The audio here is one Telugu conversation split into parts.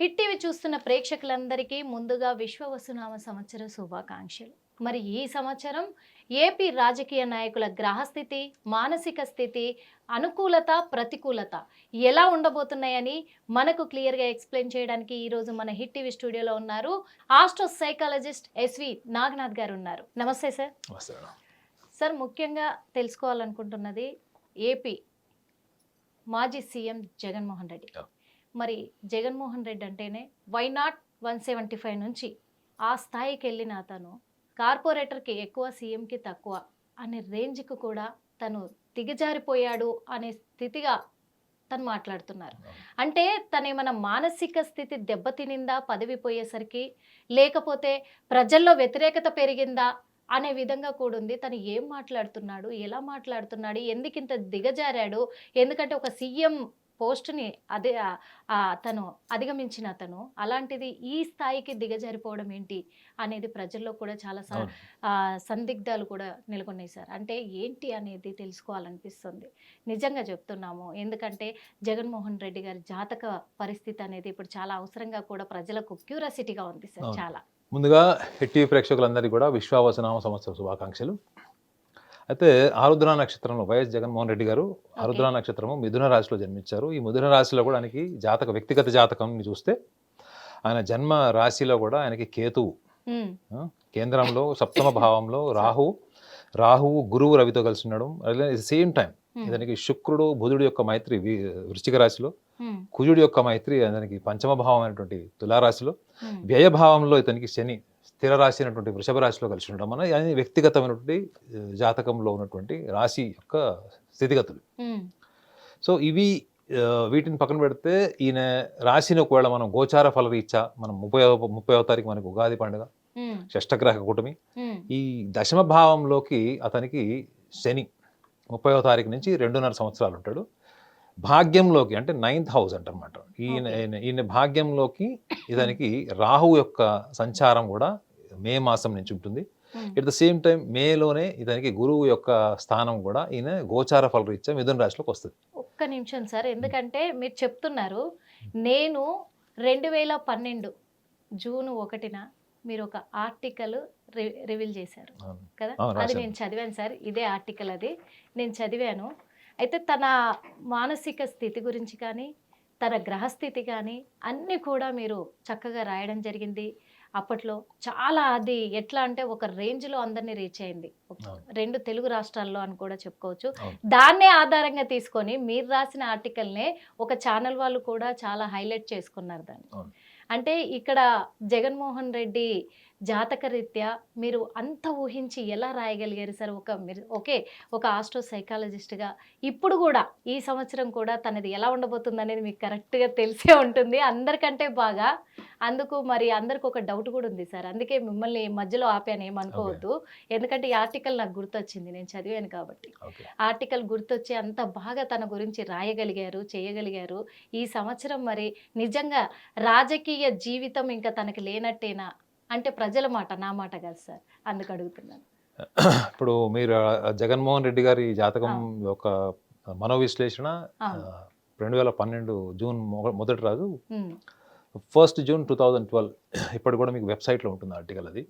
హిట్ టీవీ చూస్తున్న ప్రేక్షకులందరికీ ముందుగా విశ్వవసునామ సంవత్సర శుభాకాంక్షలు. మరి ఈ సంవత్సరం ఏపీ రాజకీయ నాయకుల గ్రహస్థితి మానసిక స్థితి అనుకూలత ప్రతికూలత ఎలా ఉండబోతున్నాయని మనకు క్లియర్గా ఎక్స్ప్లెయిన్ చేయడానికి ఈరోజు మన హిట్ టీవీ స్టూడియోలో ఉన్నారు ఆస్ట్రో సైకాలజిస్ట్ ఎస్వి నాగనాథ్ గారు ఉన్నారు. నమస్తే సార్. సార్ ముఖ్యంగా తెలుసుకోవాలనుకుంటున్నది ఏపీ మాజీ సీఎం జగన్మోహన్ రెడ్డి. మరి జగన్మోహన్ రెడ్డి అంటేనే why not one seventy five నుంచి ఆ స్థాయికి వెళ్ళిన అతను కార్పొరేటర్కి ఎక్కువ సీఎంకి తక్కువ అనే రేంజ్కి కూడా తను దిగజారిపోయాడు అనే స్థితిగా తను మాట్లాడుతున్నారు. అంటే తన ఏమైనా మానసిక స్థితి దెబ్బతినిందా పదవి పోయేసరికి లేకపోతే ప్రజల్లో వ్యతిరేకత పెరిగిందా అనే విధంగా కూడా ఉంది. తను ఏం మాట్లాడుతున్నాడు ఎలా మాట్లాడుతున్నాడు ఎందుకు ఇంత దిగజారాడు? ఎందుకంటే ఒక సీఎం పోస్ట్ని అదే ఆ- ఆ తను అధిగమించిన అతను అలాంటిది ఈ స్థాయికి దిగజారిపోవడం ఏంటి అనేది ప్రజల్లో కూడా చాలా సందిగ్ధాలు కూడా నెలకొన్నాయి సార్. అంటే ఏంటి అనేది తెలుసుకోవాలనిపిస్తుంది. నిజంగా చెప్తున్నాము. ఎందుకంటే జగన్మోహన్ రెడ్డి గారి జాతక పరిస్థితి అనేది ఇప్పుడు చాలా అవసరంగా కూడా ప్రజలకు క్యూరియాసిటీగా ఉంది సార్. చాలా. ముందుగా హిట్ టీవీ ప్రేక్షకులందరికీ కూడా విశ్వావసనామ సంవత్సర శుభాకాంక్షలు. అయితే ఆరుద్ర నక్షత్రంలో వైఎస్ జగన్మోహన్ రెడ్డి గారు ఆరుద్ర నక్షత్రము మిథున రాశిలో జన్మించారు. ఈ మిథున రాశిలో కూడా ఆయనకి జాతక వ్యక్తిగత జాతకం చూస్తే ఆయన జన్మ రాశిలో కూడా ఆయనకి కేతువు కేంద్రంలో సప్తమ భావంలో రాహు రాహువు గురువు రవితో కలిసి ఉండడం. సేమ్ టైం ఇతనికి శుక్రుడు బుధుడు యొక్క మైత్రి వృశ్చిక రాశిలో కుజుడి యొక్క మైత్రి అతనికి పంచమ భావం అయినటువంటి తులారాశిలో వ్యయభావంలో ఇతనికి శని. స్థిర రాశి అయినటువంటి వృషభ రాశిలో కలిసి ఉండడం మన అది వ్యక్తిగతమైనటువంటి జాతకంలో ఉన్నటువంటి రాశి యొక్క స్థితిగతులు. సో ఇవి వీటిని పక్కన పెడితే ఈయన రాశిని ఒకవేళ మనం గోచార ఫలరీత్యా మనం ముప్పై ముప్పై తారీఖు మనకు ఉగాది పండుగ షష్టగ్రహ కూటమి ఈ దశమ భావంలోకి అతనికి శని ముప్పైవ తారీఖు నుంచి రెండున్నర సంవత్సరాలు ఉంటాడు. భాగ్యంలోకి అంటే నైన్త్ హౌస్ అంటనమాట. ఈయన- ఈయన భాగ్యంలోకి ఇతనికి రాహు యొక్క సంచారం కూడా మే మాసం నుంచి ఉంటుంది. ఎట్ ద సేమ్ టైం మేలోనే ఇతనికి గురువు యొక్క స్థానం కూడా ఈయన గోచార ఫలరీత్యా మిథున రాశిలోకి వస్తుంది. ఒక్క నిమిషం సార్. ఎందుకంటే మీరు చెప్తున్నారు నేను రెండు వేల పన్నెండు జూన్ ఒకటిన మీరు ఒక ఆర్టికల్ రివీల్ చేశారు. కదా? అది. నేను చదివాను సార్. ఇదే ఆర్టికల్ అది. నేను చదివాను. అయితే తన మానసిక స్థితి గురించి కానీ తన గ్రహస్థితి కానీ అన్నీ కూడా మీరు చక్కగా రాయడం జరిగింది. అప్పట్లో చాలా అది ఎట్లా అంటే ఒక రేంజ్లో అందరినీ రీచ్ అయింది. రెండు తెలుగు రాష్ట్రాల్లో అని కూడా చెప్పుకోవచ్చు. దాన్నే ఆధారంగా తీసుకొని మీరు రాసిన ఆర్టికల్నే ఒక ఛానల్ వాళ్ళు కూడా చాలా హైలైట్ చేసుకున్నారు దాన్ని. అంటే ఇక్కడ జగన్మోహన్ రెడ్డి జాతక రీత్యా మీరు అంత ఊహించి ఎలా రాయగలిగారు సార్ ఒక మీరు ఓకే ఒక ఆస్ట్రో సైకాలజిస్ట్గా ఇప్పుడు కూడా ఈ సంవత్సరం కూడా తనది ఎలా ఉండబోతుంది అనేది మీకు కరెక్ట్గా తెలిసే ఉంటుంది అందరికంటే బాగా అందుకు మరి అందరికి ఒక డౌట్ కూడా ఉంది సార్. అందుకే మిమ్మల్ని మధ్యలో ఆపాను ఏమనుకోవద్దు. ఎందుకంటే ఈ ఆర్టికల్ నాకు గుర్తొచ్చింది నేను చదివాను కాబట్టి. ఆర్టికల్ గుర్తొచ్చి అంత బాగా తన గురించి రాయగలిగారు చేయగలిగారు. ఈ సంవత్సరం మరి నిజంగా రాజకీయ జీవితం ఇంకా తనకి లేనట్టేనా? అంటే ప్రజల మాట నా మాట కాదు సార్. అందుకు అడుగుతున్నాను. ఇప్పుడు మీరు జగన్మోహన్ రెడ్డి గారి జాతకం యొక్క మనోవిశ్లేషణ. రెండు వేల పన్నెండు జూన్ మొదటి రోజు first June two thousand twelve ఇప్పుడు కూడా మీకు వెబ్సైట్లో ఉంటుంది ఆర్టికల్ అది.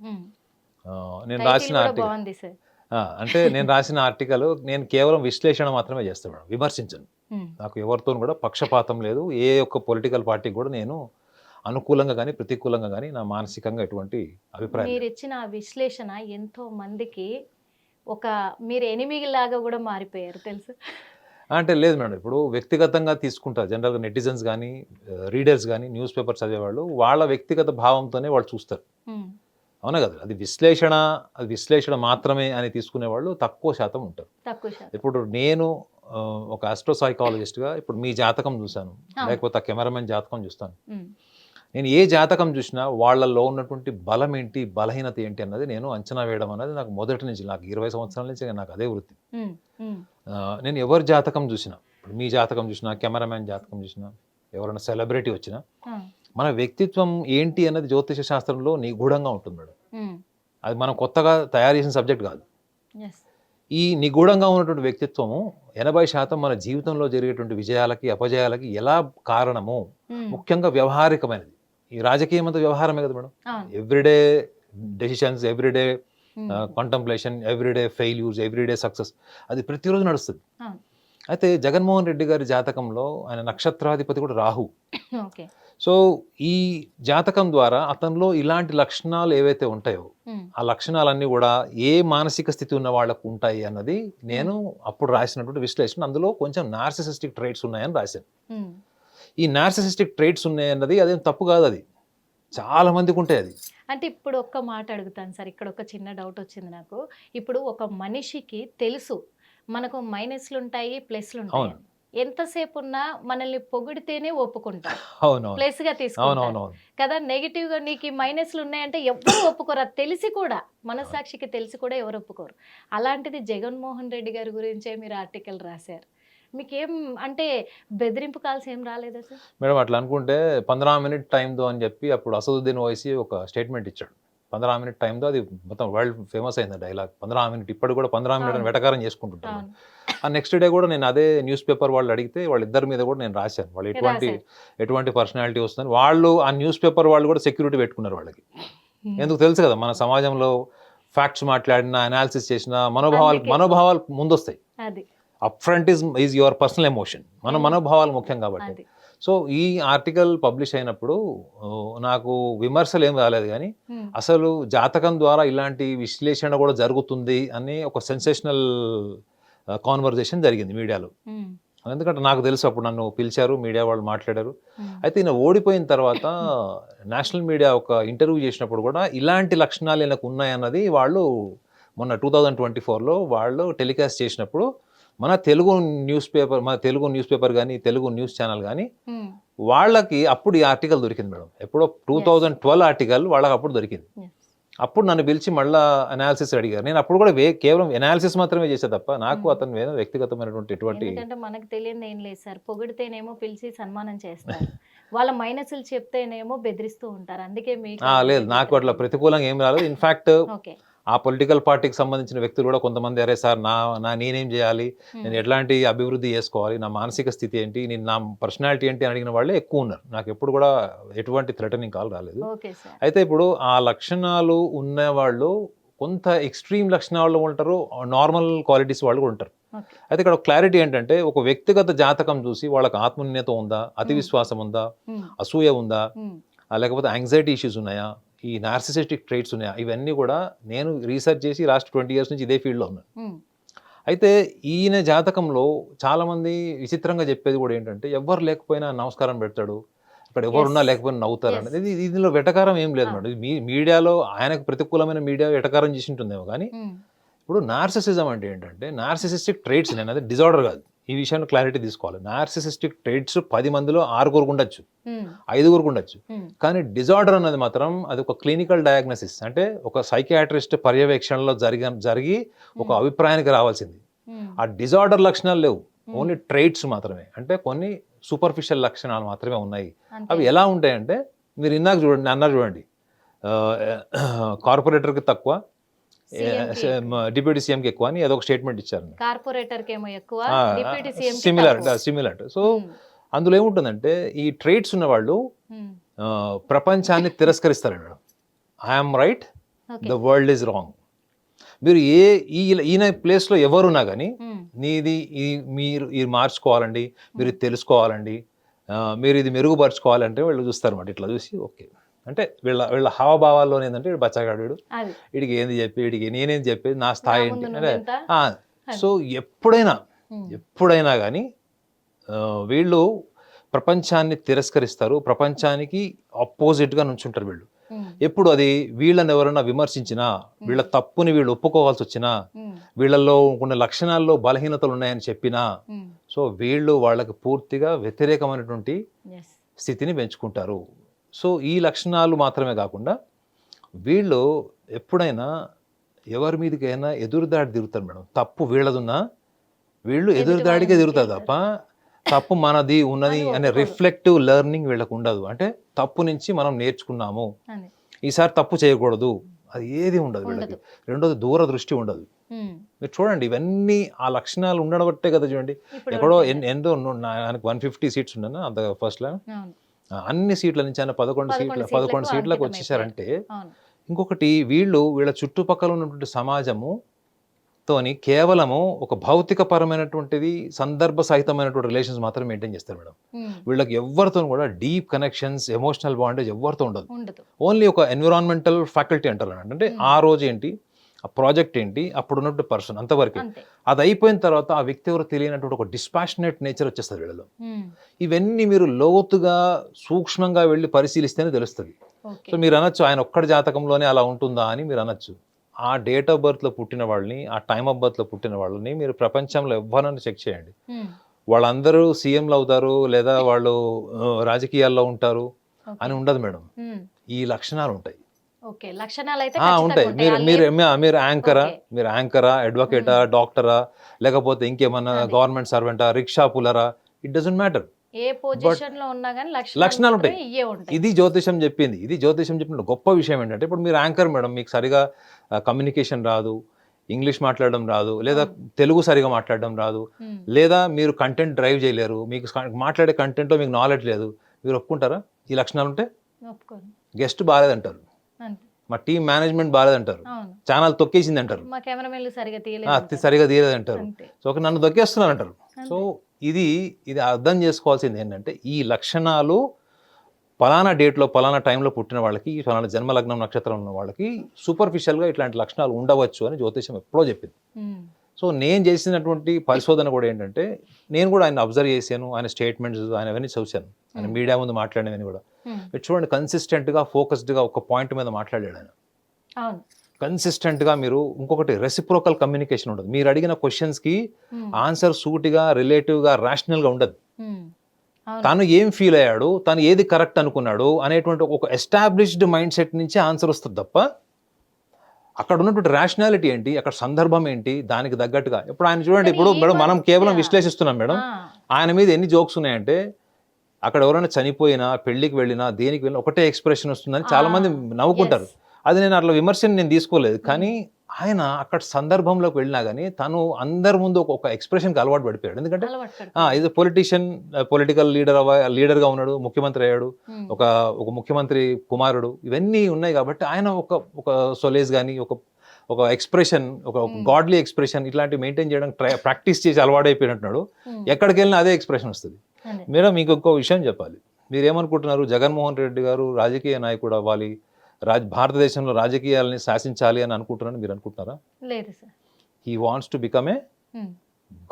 నేను రాసిన ఆర్టికల్ అంటే నేను రాసిన ఆర్టికల్ నేను కేవలం విశ్లేషణ మాత్రమే చేస్తాను మేడం విమర్శించను. నాకు ఎవరితో కూడా పక్షపాతం లేదు. ఏ ఒక్క పొలిటికల్ పార్టీకి కూడా నేను అనుకూలంగా కానీ ప్రతికూలంగా కానీ నా మానసికంగా ఎటువంటి అభిప్రాయం మీరు. ఇచ్చిన విశ్లేషణ ఎంతో మందికి ఒక మీరు ఎనిమిలాగా కూడా మారిపోయారు తెలుసు? అంటే లేదు మేడం ఇప్పుడు వ్యక్తిగతంగా తీసుకుంటారు జనరల్గా నెటిజన్స్ కానీ రీడర్స్ కానీ న్యూస్ పేపర్ చదివేవాళ్ళు వాళ్ళ వ్యక్తిగత భావంతోనే వాళ్ళు చూస్తారు. అవునా కదా? అది విశ్లేషణ అది విశ్లేషణ మాత్రమే అని తీసుకునే వాళ్ళు తక్కువ శాతం ఉంటారు. ఇప్పుడు నేను ఒక ఆస్ట్రో సైకాలజిస్ట్గా ఇప్పుడు మీ జాతకం చూశాను ఆ. లేకపోతే కెమెరామెన్ జాతకం చూస్తాను. నేను ఏ జాతకం చూసినా వాళ్ళల్లో ఉన్నటువంటి బలం ఏంటి బలహీనత ఏంటి అన్నది నేను అంచనా వేయడం అనేది నాకు మొదటి నుంచి నాకు ఇరవై సంవత్సరాల నుంచి నాకు అదే వృత్తి. నేను ఎవరి జాతకం చూసినా? ఇప్పుడు మీ జాతకం చూసినా కెమెరామెన్ జాతకం చూసినా ఎవరైనా సెలబ్రిటీ వచ్చినా మన వ్యక్తిత్వం ఏంటి అన్నది జ్యోతిష శాస్త్రంలో నిగూఢంగా ఉంటుంది మేడం. అది మనం కొత్తగా తయారు చేసిన సబ్జెక్ట్ కాదు. ఈ నిగూఢంగా ఉన్నటువంటి వ్యక్తిత్వము ఎనభై శాతం మన జీవితంలో జరిగేటువంటి విజయాలకి అపజయాలకి ఎలా కారణము? ముఖ్యంగా వ్యవహారికమైనది. ఈ రాజకీయం అంతా వ్యవహారమే కదా madam. Everyday decisions everyday. Contemplation everyday failures everyday success అది ప్రతిరోజు నడుస్తుంది. అవును. అయితే జగన్మోహన్ రెడ్డి గారి జాతకంలో ఆయన నక్షత్రాధిపతి కూడా రాహు. ఓకే. సో ఈ జాతకం ద్వారా అతనిలో ఇలాంటి లక్షణాలు ఏవైతే ఉంటాయో ఉమ్. ఆ లక్షణాలన్నీ కూడా ఏ మానసిక స్థితి ఉన్న వాళ్ళకు ఉంటాయి అన్నది నేను అప్పుడు రాసినటువంటి విశ్లేషణ. అందులో కొంచెం నార్సిసిస్టిక్ ట్రైట్స్ ఉన్నాయని రాశాను. ఈ నార్సిసిస్టిక్ ట్రైట్స్ ఉన్నాయన్నది అదేం తప్పు కాదు అది. చాలా మందికి ఉంటాయి అది. అంటే ఇప్పుడు ఒక్క మాట అడుగుతాను సార్. ఇక్కడ ఒక చిన్న డౌట్ వచ్చింది నాకు. ఇప్పుడు ఒక మనిషికి తెలుసు. మనకు మైనస్లు ఉంటాయి ప్లస్లు ఉంటాయి. ఎంతసేపు ఉన్నా మనల్ని పొగిడితేనే ఒప్పుకుంటాం. ప్లస్గా తీసుకుంటాం. కదా నెగిటివ్గా నీకు మైనస్లు ఉన్నాయంటే ఎవరు ఒప్పుకోరు. అది తెలిసి కూడా మనసాక్షికి తెలిసి కూడా ఎవరు ఒప్పుకోరు. అలాంటిది జగన్మోహన్ రెడ్డి గారి గురించే మీరు ఆర్టికల్ రాశారు. మీకేం అంటే బెదిరింపు కాల్స్ ఏం రాలేదా సార్? మేడం అట్లా అనుకుంటే పంద్రా మినిట్ టైంతో అని చెప్పి అప్పుడు అసదుద్దీన్ ఓవైసీ ఒక స్టేట్మెంట్ ఇచ్చాడు. పంద్రా మినిట్ టైంతో అది మొత్తం వరల్డ్ ఫేమస్ అయింది డైలాగ్ పంద్రా మినిట్ ఇప్పుడు కూడా పంద్రా మినిట్ అని. వెటకారం చేసుకుంటుంటారు అవును. ఆ నెక్స్ట్ డే కూడా నేను అదే న్యూస్ పేపర్ వాళ్ళు అడిగితే వాళ్ళిద్దరి మీద కూడా నేను రాశాను. వాళ్ళు ఎటువంటి. ఎటువంటి పర్సనాలిటీ వస్తుందని. వాళ్ళు ఆ న్యూస్ పేపర్ వాళ్ళు కూడా సెక్యూరిటీ పెట్టుకున్నారు వాళ్ళకి. ఉమ్. ఎందుకు తెలుసు కదా మన సమాజంలో ఫ్యాక్ట్స్ మాట్లాడినా అనాలిసిస్ చేసిన మనోభావాలు. మనోభావాలు ముందొస్తాయి. అది. Up front is is your personal emotion మన Hmm. మనోభావాలు ముఖ్యం కాబట్టి సో ఈ ఆర్టికల్ పబ్లిష్ అయినప్పుడు నాకు విమర్శలు ఏం రాలేదు కానీ ఉమ్. అసలు జాతకం ద్వారా ఇలాంటి విశ్లేషణ కూడా జరుగుతుంది అని ఒక సెన్సేషనల్ కాన్వర్జేషన్ జరిగింది మీడియాలో ఉమ్. ఎందుకంటే నాకు తెలుసు అప్పుడు నన్ను పిలిచారు మీడియా వాళ్ళు మాట్లాడారు. అయితే ఈయన ఓడిపోయిన తర్వాత నేషనల్ మీడియా ఒక ఇంటర్వ్యూ చేసినప్పుడు కూడా ఇలాంటి లక్షణాలు ఈయనకు ఉన్నాయన్నది వాళ్ళు మొన్న టూ థౌజండ్ ట్వంటీ ఫోర్లో వాళ్ళు టెలికాస్ట్ చేసినప్పుడు మన తెలుగు న్యూస్ పేపర్ మన తెలుగు న్యూస్ పేపర్ కానీ తెలుగు న్యూస్ ఛానల్ కానీ. వాళ్ళకి అప్పుడు ఈ ఆర్టికల్ దొరికింది మేడం. ఎప్పుడో టూ థౌజండ్ ట్వెల్వ్ ఆర్టికల్ వాళ్ళకి అప్పుడు దొరికింది. అప్పుడు నన్ను పిలిచి మళ్ళా అనాలిసిస్ అడిగారు. నేను అప్పుడు కూడా వే కేవలం అనాలిసిస్ మాత్రమే చేసే తప్ప నాకు. అతను ఏదో వ్యక్తిగతమైనటువంటి ఎటువంటి మనకు తెలియదు ఏం లేదు సార్. పొగిడితేనేమో పిలిచి సన్మానం చేస్తారు. వాళ్ళ మైనస్లు చెప్తేనేమో బెదిరిస్తూ ఉంటారు. అందుకే లేదు. నాకు అట్లా ప్రతికూలంగా ఏం రాలేదు. In fact okay. ఆ పొలిటికల్ పార్టీకి సంబంధించిన వ్యక్తులు కూడా కొంతమంది అరే సార్ నా నా నేనేం చేయాలి. నేను ఎట్లాంటి అభివృద్ధి చేసుకోవాలి? నా మానసిక స్థితి ఏంటి? నేను నా పర్సనాలిటీ ఏంటి? అని అడిగిన వాళ్ళే ఎక్కువ ఉన్నారు. నాకు ఎప్పుడు కూడా ఎటువంటి థ్రెటనింగ్ కాల్ రాలేదు. అయితే ఇప్పుడు ఆ లక్షణాలు ఉన్న వాళ్ళు కొంత ఎక్స్ట్రీమ్ లక్షణాలు ఉంటారు నార్మల్ క్వాలిటీస్ వాళ్ళు కూడా ఉంటారు. అయితే ఇక్కడ క్లారిటీ ఏంటంటే ఒక వ్యక్తిగత జాతకం చూసి వాళ్ళకి ఆత్మన్యత ఉందా? అతి. విశ్వాసం ఉందా. అసూయ ఉందా? లేకపోతే యాంగ్జైటీ ఇష్యూస్ ఉన్నాయా? ఈ నార్సిసిస్టిక్ ట్రేట్స్ ఉన్నాయా ఇవన్నీ కూడా నేను రీసెర్చ్ చేసి లాస్ట్ ట్వంటీ ఇయర్స్ నుంచి ఇదే ఫీల్డ్లో ఉన్నాను. అయితే ఈయన జాతకంలో చాలామంది విచిత్రంగా చెప్పేది కూడా ఏంటంటే ఎవ్వరు లేకపోయినా నమస్కారం పెడతాడు ఇక్కడ ఎవరున్నా. లేకపోయినా నవ్వుతారు. అనేది ఇది- ఇందులో వెటకారం ఏం లేదు. మేడం మీ మీడియాలో ఆయనకు ప్రతికూలమైన మీడియా వెటకారం చేసి ఉంటుందేమో కానీ. ఇప్పుడు నార్సిసిజం అంటే ఏంటంటే నార్సిసిస్టిక్ ట్రేట్స్ నేను అది డిజార్డర్ కాదు ఈ విషయంలో క్లారిటీ తీసుకోవాలి నార్సిసిస్టిక్ ట్రేట్స్ పది మందిలో ఆరుగురికి ఉండొచ్చు ఉమ్. ఐదుగురికి ఉండొచ్చు ఉమ్. కానీ డిజార్డర్ అన్నది మాత్రం అది ఒక క్లినికల్ డయాగ్నోసిస్ అంటే ఒక సైకియాట్రిస్ట్ పర్యవేక్షణలో జరిగి జరిగి ఒక ఉమ్. అభిప్రాయానికి రావాల్సింది. ఆ డిజార్డర్ లక్షణాలు లేవు. ఓన్లీ ట్రైట్స్ మాత్రమే అంటే కొన్ని సూపర్ఫిషియల్ లక్షణాలు మాత్రమే ఉన్నాయి. అవి ఎలా ఉంటాయంటే మీరు ఇందాక చూడండి అన్నారు చూడండి కార్పొరేటర్కి తక్కువ. డిప్యూటీ సీఎంకి ఎక్కువ అని ఏదో ఒక స్టేట్మెంట్ ఇచ్చారు కార్పొరేటర్ కేమో ఎక్కువ deputy CM similar similar so అందులో ఏముంటుందంటే ఈ ట్రేట్స్ ఉన్న వాళ్ళు ఆ, ప్రపంచాన్ని తిరస్కరిస్తారు madam. I'm right the world is wrong మీరు ఏ ఈ ఈయన ప్లేస్లో ఎవరున్నా కానీ నీది ఈ మీరు ఇది మార్చుకోవాలండి మీరు తెలుసుకోవాలండి మీరు ఇది మెరుగుపరుచుకోవాలంటే వీళ్ళు చూస్తారు అన్నమాట. ఇట్లా చూసి ఓకే. అంటే వీళ్ళ వీళ్ళ హావభావాల్లో ఏంటంటే వీడు బచ్చగాడు వీడు వీడికి ఏంది చెప్పి వీడికి నేనేం చెప్పేది నా స్థాయి ఏంటి అంటే సో ఎప్పుడైనా. ఎప్పుడైనా కానీ వీళ్ళు ప్రపంచాన్ని తిరస్కరిస్తారు ప్రపంచానికి ఆపోజిట్గా నుంచుంటారు వీళ్ళు. ఎప్పుడు అది వీళ్ళని ఎవరైనా విమర్శించినా వీళ్ళ తప్పుని వీళ్ళు ఒప్పుకోవాల్సి వచ్చినా. వీళ్ళల్లో కొన్ని లక్షణాల్లో బలహీనతలు ఉన్నాయని చెప్పినా. సో వీళ్ళు వాళ్ళకి పూర్తిగా వ్యతిరేకమైనటువంటి. స్థితిని పెంచుకుంటారు సో ఈ లక్షణాలు మాత్రమే కాకుండా వీళ్ళు ఎప్పుడైనా ఎవరి మీదకైనా ఎదురుదాడి తిరుగుతారు మేడం. తప్పు వీళ్ళదున్నా వీళ్ళు ఎదురుదాడికే తిరుగుతారు తప్ప తప్పు మనది ఉన్నది అని. రిఫ్లెక్టివ్ లెర్నింగ్ వీళ్ళకు ఉండదు. అంటే తప్పు నుంచి మనం నేర్చుకున్నాము. ఈసారి తప్పు చేయకూడదు. అది ఏది ఉండదు వీళ్ళకి. ఉండదు. రెండోది దూరదృష్టి ఉండదు. ఉమ్. మీరు చూడండి ఇవన్నీ ఆ లక్షణాలు ఉండడం బట్టే కదా చూడండి. ఎక్కడో ఉంటుంది. ఎన్- ఎంతో ఆయనకు వన్ ఫిఫ్టీ సీట్స్ ఉండను అంత ఫస్ట్లో అన్ని సీట్ల నుంచి ఆయన పదకొండు సీట్ల పదకొండు సీట్లకు వచ్చేసారంటే ఇంకొకటి వీళ్ళు వీళ్ళ చుట్టుపక్కల ఉన్నటువంటి సమాజము తోని కేవలము ఒక భౌతిక పరమైనటువంటిది సందర్భ సహితమైనటువంటి రిలేషన్స్ మాత్రం మెయింటైన్ చేస్తారు మేడం. వీళ్ళకి ఎవరితో కూడా డీప్ కనెక్షన్స్ ఎమోషనల్ బాండేజ్ ఎవరితో ఉండదు. ఓన్లీ ఒక ఎన్విరాన్మెంటల్ ఫ్యాకల్టీ అంటారు. అంటే. ఆ రోజు ఏంటి? ఆ ప్రాజెక్ట్ ఏంటి? అప్పుడు ఉన్నట్టు పర్సన్ అంతవరకు. అంతే. అది అయిపోయిన తర్వాత ఆ వ్యక్తి ఎవరు తెలియనటువంటి ఒక డిస్పాషనేట్ నేచర్ వచ్చేస్తుంది వీళ్ళలో. ఇవన్నీ మీరు లోతుగా సూక్ష్మంగా వెళ్ళి పరిశీలిస్తేనే తెలుస్తుంది. సో మీరు అనొచ్చు ఆయన ఒక్కడి జాతకంలోనే అలా ఉంటుందా అని మీరు అనొచ్చు. ఆ డేట్ ఆఫ్ బర్త్లో పుట్టిన వాళ్ళని ఆ టైమ్ ఆఫ్ బర్త్లో పుట్టిన వాళ్ళని మీరు ప్రపంచంలో ఎవరైనా చెక్ చేయండి. వాళ్ళందరూ సీఎంలు అవుతారు లేదా వాళ్ళు రాజకీయాల్లో ఉంటారు. అని ఉండదు మేడం. ఈ లక్షణాలు ఉంటాయి ఓకే. లక్షణాలు అయితే ఆ, ఖచ్చితంగా ఉంటాయి. మీరు మీరు మీరు యాంకరా. మీరు యాంకరా అడ్వకేటా డాక్టరా లేకపోతే ఇంకేమన్నా. గవర్నమెంట్ సర్వెంటా రిక్షా పులరా ఇట్ డజంట్ మ్యాటర్. ఏ పొజిషన్లో ఉన్నా కానీ లక్షణాలు ఉంటాయి. ఇది జ్యోతిషం చెప్పింది. ఇది జ్యోతిషం చెప్పిన గొప్ప విషయం ఏంటంటే ఇప్పుడు మీరు యాంకర్ మేడం మీకు సరిగా కమ్యూనికేషన్ రాదు ఇంగ్లీష్ మాట్లాడడం రాదు లేదా తెలుగు సరిగా మాట్లాడడం రాదు లేదా మీరు కంటెంట్ డ్రైవ్ చేయలేరు మీకు మాట్లాడే కంటెంట్లో మీకు నాలెడ్జ్ లేదు మీరు ఒప్పుకుంటారా? ఈ లక్షణాలు ఉంటే? గెస్ట్ బాగాలేదంటారు. మా టీం మేనేజ్మెంట్ బాగాలేదంటారు ఛానల్ తొక్కేసింది అంటారు. సరిగా తీయలేదు అంతే. సో ఒక నన్ను దొక్కేస్తున్నారు అంటారు. సో ఇది ఇది అర్థం చేసుకోవాల్సింది ఏంటంటే ఈ లక్షణాలు పలానా డేట్లో పలానా టైంలో పుట్టిన వాళ్ళకి పలానా జన్మ లగ్నం నక్షత్రం ఉన్న వాళ్ళకి సూపర్ఫిషియల్గా ఇట్లాంటి లక్షణాలు ఉండవచ్చు అని జ్యోతిషం ఎప్పుడో చెప్పింది. సో నేను చేసినటువంటి పరిశోధన కూడా ఏంటంటే నేను కూడా ఆయన అబ్జర్వ్ చేశాను ఆయన స్టేట్మెంట్స్ ఆయన అవన్నీ చూశాను. ఆయన Hmm. మీడియా ముందు మాట్లాడినవన్నీ కూడా. మీరు చూడండి కన్సిస్టెంట్గా ఫోకస్డ్గా ఒక పాయింట్ మీద మాట్లాడాడు ఆయన. కన్సిస్టెంట్గా మీరు ఇంకొకటి రెసిప్రోకల్ కమ్యూనికేషన్ ఉండదు. మీరు అడిగిన క్వశ్చన్స్కి ఆన్సర్ సూటిగా రిలేటివ్గా గా ఉండదు. తను ఏం ఫీల్ అయ్యాడు తను ఏది కరెక్ట్ అనుకున్నాడు అనేటువంటి ఒక ఎస్టాబ్లిష్డ్ మైండ్ సెట్ నుంచి ఆన్సర్ వస్తుంది తప్ప అక్కడ ఉన్నటువంటి రేషనాలిటీ ఏంటి? అక్కడ సందర్భం ఏంటి? దానికి తగ్గట్టుగా. ఇప్పుడు ఆయన చూడండి ఇప్పుడు మేడం మనం కేవలం విశ్లేషిస్తున్నాం మేడం. ఆయన మీద ఎన్ని జోక్స్ ఉన్నాయంటే అక్కడ ఎవరైనా చనిపోయినా పెళ్ళికి వెళ్ళినా దేనికి వెళ్ళినా ఒకటే ఎక్స్ప్రెషన్ వస్తుందని చాలా మంది నవ్వుకుంటారు. అది నేను అట్లా విమర్శను నేను తీసుకోలేదు. కానీ ఆయన అక్కడ సందర్భంలోకి వెళ్ళినా కానీ తను అందరి ముందు ఒక- ఒక ఎక్స్ప్రెషన్కి అలవాటు పడిపోయాడు. ఎందుకంటే. ఇది పొలిటీషియన్ పొలిటికల్ లీడర్ లీడర్గా ఉన్నాడు ముఖ్యమంత్రి అయ్యాడు ఒక ఒక ముఖ్యమంత్రి కుమారుడు ఇవన్నీ ఉన్నాయి కాబట్టి ఆయన ఒక ఒక సొలేజ్ కానీ ఒక ఒక ఎక్స్ప్రెషన్ ఒక. గాడ్లీ ఎక్స్ప్రెషన్ ఇట్లాంటివి మెయింటైన్ చేయడం ప్రాక్టీస్ చేసి అలవాడైపోయినట్టున్నాడు ఉమ్, ఎక్కడికి వెళ్ళినా అదే ఎక్స్ప్రెషన్ వస్తుంది. మేడం మీకు ఇంకో విషయం చెప్పాలి. మీరు ఏమనుకుంటున్నారు జగన్మోహన్ రెడ్డి గారు రాజకీయ నాయకుడు అవ్వాలి. రాజ్ భారతదేశంలో రాజకీయాలని శాసించాలి అని అనుకుంటున్నారని మీరు అనుకుంటున్నారా? లేదు sir. He wants to become a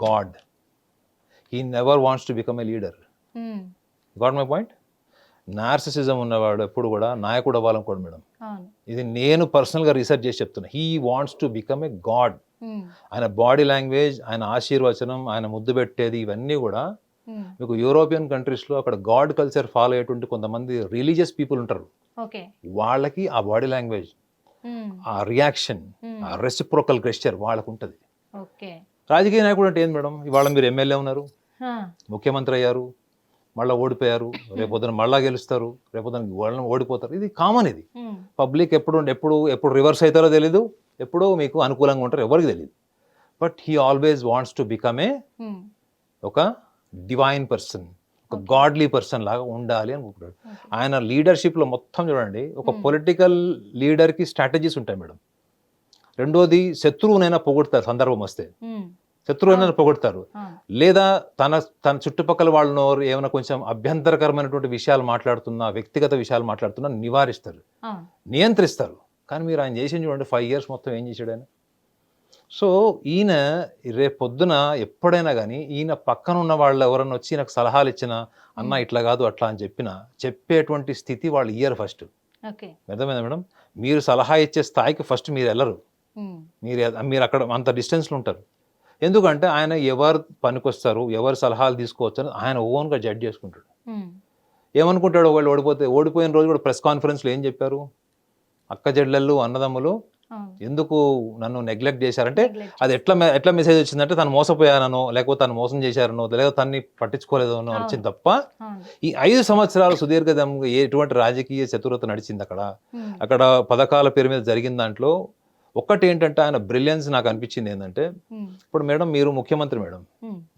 god he never wants to become a leader got my point narcissism ఉన్నవాడు ఎప్పుడు కూడా నాయకుడు అవ్వాలనుకోడు మేడం. ఇది నేను పర్సనల్గా రీసెర్చ్ చేసి చెప్తున్నా. He wants to become a god ఆయన బాడీ లాంగ్వేజ్ ఆయన ఆశీర్వచనం ఆయన ముద్దు పెట్టేది ఇవన్నీ కూడా మీకు యూరోపియన్ కంట్రీస్లో అక్కడ గాడ్ కల్చర్ ఫాలో అయ్యేటువంటి కొంతమంది రిలీజియస్ పీపుల్ ఉంటారు. వాళ్ళకి ఆ బాడీ లాంగ్వేజ్ ఉమ్, ఆ రియాక్షన్ ఉమ్, ఆ రెసిప్రోకల్ గెస్చర్ వాళ్ళకు ఉంటుంది రాజకీయ నాయకుడు అంటే ఏంది మేడం? ఇవాళ మీరు ఎమ్మెల్యే ఉన్నారు. ముఖ్యమంత్రి అయ్యారు. మళ్ళీ ఓడిపోయారు. రేపొద్దున మళ్ళా గెలుస్తారు. రేపొద్దున వాళ్ళని ఓడిపోతారు. ఇది కామన్ ఇది. పబ్లిక్ ఎప్పుడు ఎప్పుడు ఎప్పుడు రివర్స్ అవుతారో తెలీదు. ఎప్పుడు మీకు అనుకూలంగా ఉంటారో ఎవరికి తెలియదు but he always wants to become a ఒక డివైన్ పర్సన్ ఒక. గాడ్లీ పర్సన్ లాగా ఉండాలి అనుకుంటున్నాడు. ఓకే. ఆయన లీడర్షిప్లో మొత్తం చూడండి ఒక Hmm. పొలిటికల్ లీడర్కి స్ట్రాటజీస్ ఉంటాయి మేడం. రెండోది శత్రువునైనా పొగుడతారు సందర్భం వస్తే. ఉమ్, శత్రువునైనా పొగుడతారు. అవును లేదా తన తన చుట్టుపక్కల వాళ్ళను ఏమైనా కొంచెం అభ్యంతరకరమైనటువంటి విషయాలు మాట్లాడుతున్నా వ్యక్తిగత విషయాలు మాట్లాడుతున్నా నివారిస్తారు. అవును నియంత్రిస్తారు. కానీ మీరు ఆయన చేసింది చూడండి ఫైవ్ ఇయర్స్ మొత్తం ఏం చేశాడు ఆయన? సో ఈయన రేపు పొద్దున ఎప్పుడైనా కానీ ఈయన పక్కన ఉన్న వాళ్ళు ఎవరన్నా వచ్చి నాకు సలహాలు ఇచ్చినా అన్న ఇట్లా కాదు అట్లా అని చెప్పినా చెప్పేటువంటి స్థితి వాళ్ళు ఇయ్యరు ఫస్ట్. అర్థమైందా మేడం? మీరు సలహా ఇచ్చే స్థాయికి ఫస్ట్ మీరు వెళ్ళరు మీరు మీరు అక్కడ అంత డిస్టెన్స్లో ఉంటారు. ఎందుకంటే ఆయన ఎవరు పనికొస్తారు ఎవరు సలహాలు తీసుకోవచ్చు ఆయన ఓన్గా జడ్జ్ చేసుకుంటాడు. ఏమనుకుంటాడు వాళ్ళు ఓడిపోతే ఓడిపోయిన రోజు కూడా ప్రెస్ కాన్ఫరెన్స్లో ఏం చెప్పారు? అక్క చెల్లెళ్ళు అన్నదమ్ములు ఎందుకు నన్ను నెగ్లెక్ట్ చేశారంటే అది ఎట్లా ఎట్లా మెసేజ్ వచ్చిందంటే తను మోసపోయానో లేకపోతే తను మోసం చేశారనో లేదా తన్ని పట్టించుకోలేదనో. వచ్చింది తప్ప ఈ ఐదు సంవత్సరాలు సుదీర్ఘంగా ఎటువంటి రాజకీయ చతురత నడిచింది అక్కడ? అక్కడ పథకాల పేరు మీద జరిగిన దాంట్లో ఒక్కటి ఏంటంటే ఆయన బ్రిలియన్స్ నాకు అనిపించింది ఏంటంటే ఇప్పుడు మేడం మీరు ముఖ్యమంత్రి మేడం.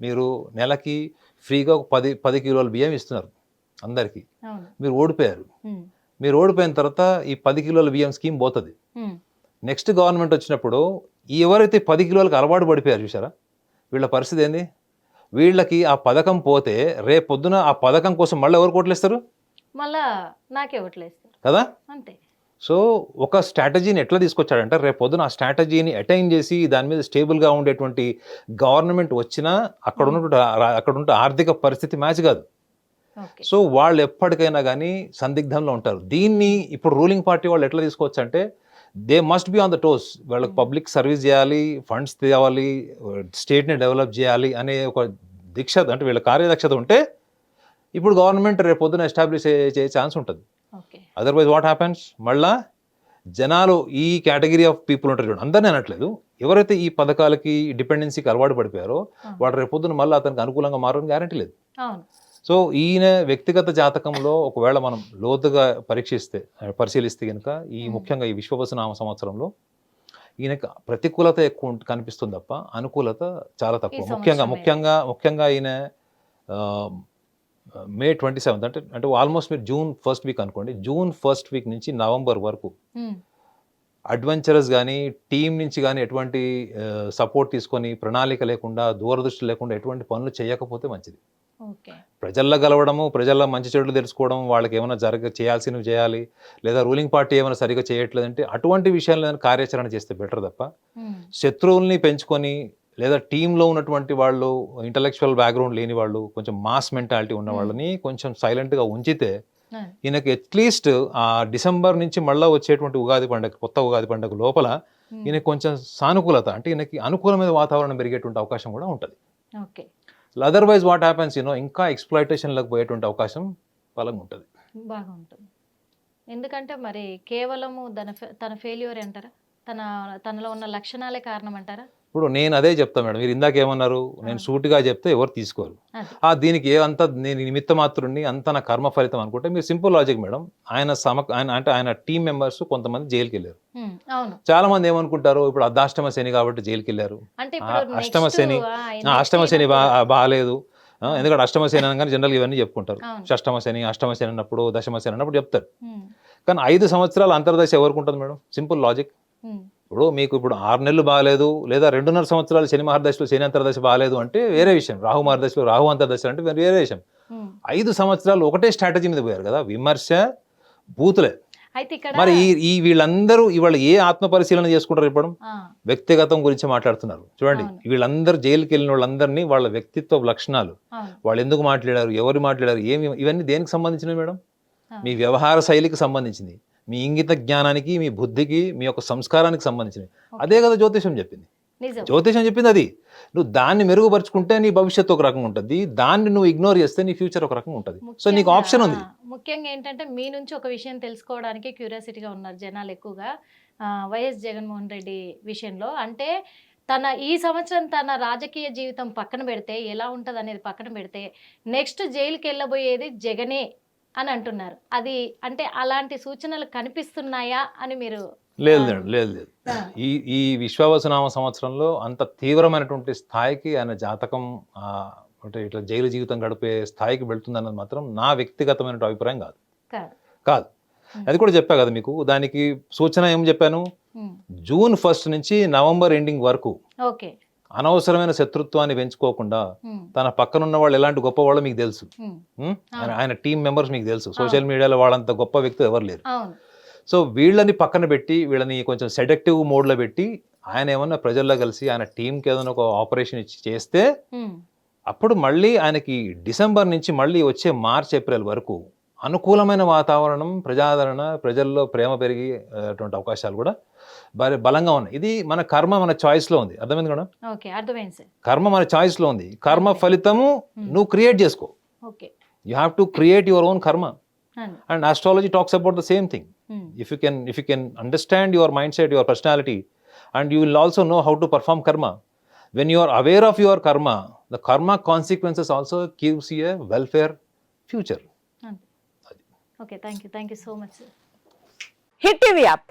మీరు నెలకి ఫ్రీగా ఒక పది పది కిలోల బియ్యం ఇస్తున్నారు అందరికీ. మీరు ఓడిపోయారు. మీరు ఓడిపోయిన తర్వాత ఈ పది కిలోల బియ్యం స్కీమ్ పోతుంది. నెక్స్ట్ గవర్నమెంట్ వచ్చినప్పుడు ఎవరైతే పది కిలోలకు అలవాటు పడిపోయారు చూసారా వీళ్ళ పరిస్థితి ఏంది? వీళ్ళకి ఆ పథకం పోతే రేపు పొద్దున ఆ పథకం కోసం మళ్ళీ ఎవరు కోట్లేస్తారు? మళ్ళా నాకే ఓట్లేస్తారు. కదా? అంతే. సో ఒక స్ట్రాటజీని ఎట్లా తీసుకొచ్చాడంటే? రేపు పొద్దున ఆ స్ట్రాటజీని అటైన్ చేసి దాని మీద స్టేబుల్గా ఉండేటువంటి గవర్నమెంట్ వచ్చినా అక్కడ ఉన్నటువంటి అక్కడ ఉంటే ఆర్థిక పరిస్థితి మ్యాచ్ కాదు. సో వాళ్ళు ఎప్పటికైనా కానీ సందిగ్ధంలో ఉంటారు. దీన్ని ఇప్పుడు రూలింగ్ పార్టీ వాళ్ళు ఎట్లా తీసుకోవచ్చు అంటే they must be on the toes వాళ్ళకి Hmm. పబ్లిక్ సర్వీస్ చేయాలి ఫండ్స్ తేవాలి స్టేట్ని డెవలప్ చేయాలి అనే ఒక దీక్ష అంటే వీళ్ళ కార్యదక్షత ఉంటే ఇప్పుడు గవర్నమెంట్ రేపు పొద్దున ఎస్టాబ్లిష్ చేసే ఛాన్స్ ఉంటుంది. అదర్వైజ్ వాట్ హ్యాపెన్స్ మళ్ళా జనాలు ఈ కేటగిరీ ఆఫ్ పీపుల్ ఉంటారు చూడండి అందరినీ అనట్లేదు. ఎవరైతే ఈ పథకాలకి డిపెండెన్సీకి అలవాటు పడిపోయారో అవును. వాడు రేపు పొద్దున మళ్ళీ అతనికి అనుకూలంగా మారని గ్యారంటీ లేదు. సో ఈయన వ్యక్తిగత జాతకంలో ఒకవేళ మనం లోతుగా పరీక్షిస్తే పరిశీలిస్తే కనుక ఈ. ముఖ్యంగా ఈ విశ్వవసనామ సంవత్సరంలో ఈయనకు ప్రతికూలత ఎక్కువ కనిపిస్తుంది తప్ప అనుకూలత చాలా తక్కువ. ముఖ్యంగా ముఖ్యంగా ముఖ్యంగా ఈయన మే ట్వంటీ సెవెంత్ అంటే అంటే ఆల్మోస్ట్ మీరు జూన్ ఫస్ట్ వీక్ అనుకోండి జూన్ ఫస్ట్ వీక్ నుంచి నవంబర్ వరకు అడ్వెంచరస్ కానీ టీం నుంచి కానీ ఎటువంటి సపోర్ట్ తీసుకొని ప్రణాళిక లేకుండా దూరదృష్టి లేకుండా ఎటువంటి పనులు చేయకపోతే మంచిది ప్రజల్లో గెలవడము ప్రజల్లో మంచి చెడులు తెలుసుకోవడం వాళ్ళకి ఏమైనా జరగ చేయాల్సినవి చేయాలి లేదా రూలింగ్ పార్టీ ఏమైనా సరిగా చేయట్లేదంటే అటువంటి విషయాలు కార్యాచరణ చేస్తే బెటర్ తప్ప శత్రువుల్ని పెంచుకొని లేదా టీంలో ఉన్నటువంటి వాళ్ళు ఇంటలెక్చువల్ బ్యాక్గ్రౌండ్ లేని వాళ్ళు కొంచెం మాస్ మెంటాలిటీ ఉన్న. వాళ్ళని కొంచెం సైలెంట్గా ఉంచితే. ఈయనకి అట్లీస్ట్ ఆ డిసెంబర్ నుంచి మళ్ళీ వచ్చేటువంటి ఉగాది పండుగ కొత్త ఉగాది పండుగ లోపల ఈయనకి కొంచెం సానుకూలత అంటే ఈయనకి అనుకూలమైన వాతావరణం పెరిగేటువంటి అవకాశం కూడా ఉంటుంది. Okay. Otherwise what happens you know ఇంకా ఎక్స్ప్లాయిటేషన్లకు పోయేటువంటి అవకాశం బలంగా ఉంటుంది బాగుంటుంది. ఎందుకంటే మరి కేవలము తన ఫె- తన ఫెయిల్యూర్ అంటారా? తన తనలో ఉన్న లక్షణాలే కారణం అంటారా ఇప్పుడు నేను అదే చెప్తాను మేడం. మీరు ఇందాక ఏమన్నారు? నేను. సూటిగా చెప్తే ఎవరు తీసుకోరు. ఆ దీనికి ఏ అంత నేను నిమిత్త మాత్రుడిని అంత నా కర్మ ఫలితం అనుకుంటే మీరు సింపుల్ లాజిక్ మేడం. ఆయన సమ ఆయన అంటే ఆయన టీం మెంబర్స్ కొంతమంది జైలుకి వెళ్ళారు చాలా మంది ఏమనుకుంటారు? ఇప్పుడు అర్ధాష్టమ శని కాబట్టి జైలుకి వెళ్ళారు అష్టమ శని. అష్టమ శని బా బాగాలేదు. ఎందుకంటే అష్టమ శని అనగానే జనరల్ ఇవన్నీ చెప్పుకుంటారు. షష్టమ శని అష్టమ శని అన్నప్పుడు దశమ శని అన్నప్పుడు చెప్తారు. కానీ ఐదు సంవత్సరాల అంతర్దశ ఎవరికి ఉంటుంది మేడం? Simple logic. ఇప్పుడు మీకు ఇప్పుడు ఆరు నెలలు బాగాలేదు లేదా రెండున్నర సంవత్సరాలు శని మహర్దశలో శని అంతర్దశ బాగాలేదు అంటే వేరే విషయం. రాహు మహర్దశలో రాహు అంతర్దశ అంటే వేరే- విషయం. ఐదు సంవత్సరాలు ఒకటే స్ట్రాటజీ మీద పోయారు కదా విమర్శ బూతులే. మరి ఈ వీళ్ళందరూ ఇవాళ ఏ ఆత్మ పరిశీలన చేసుకుంటారు ఇప్పుడు? వ్యక్తిగతం గురించి మాట్లాడుతున్నారు. చూడండి. వీళ్ళందరూ జైలుకి వెళ్ళిన వాళ్ళందరినీ వాళ్ళ వ్యక్తిత్వ లక్షణాలు. వాళ్ళు ఎందుకు మాట్లాడారు ఎవరు మాట్లాడారు ఏమి ఇవన్నీ దేనికి సంబంధించినవి మేడం. మీ వ్యవహార శైలికి సంబంధించింది. మీ ఇంగిత జ్ఞానానికి మీ బుద్ధికి మీ యొక్క సంస్కారానికి సంబంధించినవి. అదే కదా జ్యోతిషం చెప్పింది. జ్యోతిషం చెప్పింది అది. నువ్వు దాన్ని మెరుగుపరుచుకుంటే నీ భవిష్యత్తు ఒక రకంగా ఉంటుంది. దాన్ని నువ్వు ఇగ్నోర్ చేస్తే నీ ఫ్యూచర్ ఒక రకంగా ఉంటుంది. సో నీకు ఆప్షన్ ఉంది. ముఖ్యంగా ఏంటంటే మీ నుంచి ఒక విషయం తెలుసుకోవడానికి క్యూరియాసిటీగా ఉన్నారు జనాలు ఎక్కువగా వైఎస్ జగన్మోహన్ రెడ్డి విషయంలో. అంటే తన ఈ సంవత్సరం తన రాజకీయ జీవితం పక్కన పెడితే ఎలా ఉంటుంది అనేది పక్కన పెడితే నెక్స్ట్ జైలుకి వెళ్ళబోయేది జగనే. అని అంటున్నారు. అది అంటే అలాంటి సూచనలు కనిపిస్తున్నాయా అని మీరు లేదు. లేదు లేదు లేదు. ఈ ఈ విశ్వావసనామ సంవత్సరంలో అంత తీవ్రమైనటువంటి స్థాయికి ఆయన జాతకం అంటే ఇట్లా జైలు జీవితం గడిపే స్థాయికి వెళ్తుందన్నది మాత్రం నా వ్యక్తిగతమైన అభిప్రాయం కాదు. కాదు. అది కూడా చెప్పా కదా మీకు. దానికి సూచన ఏం చెప్పాను? జూన్ ఫస్ట్ నుంచి నవంబర్ ఎండింగ్ వరకు ఓకే. అనవసరమైన శత్రుత్వాన్ని పెంచుకోకుండా తన పక్కన ఉన్న వాళ్ళు ఎలాంటి గొప్ప వాళ్ళో మీకు తెలుసు? ఆయన టీం మెంబర్స్ మీకు తెలుసు. సోషల్ మీడియాలో వాళ్ళంత గొప్ప వ్యక్తులు ఎవరు లేరు. సో వీళ్ళని పక్కన పెట్టి వీళ్ళని కొంచెం సెడక్టివ్ మోడ్లో పెట్టి ఆయన ఏమన్నా ప్రజల్లో కలిసి ఆయన టీంకి ఏదైనా ఒక ఆపరేషన్ ఇచ్చి చేస్తే అప్పుడు మళ్ళీ ఆయనకి డిసెంబర్ నుంచి మళ్ళీ వచ్చే మార్చ్ ఏప్రిల్ వరకు అనుకూలమైన వాతావరణం ప్రజాదరణ ప్రజల్లో ప్రేమ పెరిగి ఆ, అటువంటి అవకాశాలు కూడా భారీ బలంగా ఉన్నాయి. ఇది మన కర్మ మన చాయిస్లో ఉంది. అర్థమైంది మేడం కర్మ మన చాయిస్లో ఉంది. కర్మ ఫలితము నువ్వు క్రియేట్ చేసుకో. You have to create your own karma. And astrology talks about the same thing if you can if you can understand your mind set your personality and you will also know how to perform karma when you aware of your karma the karma consequences also gives a welfare future okay thank you thank you so much hit app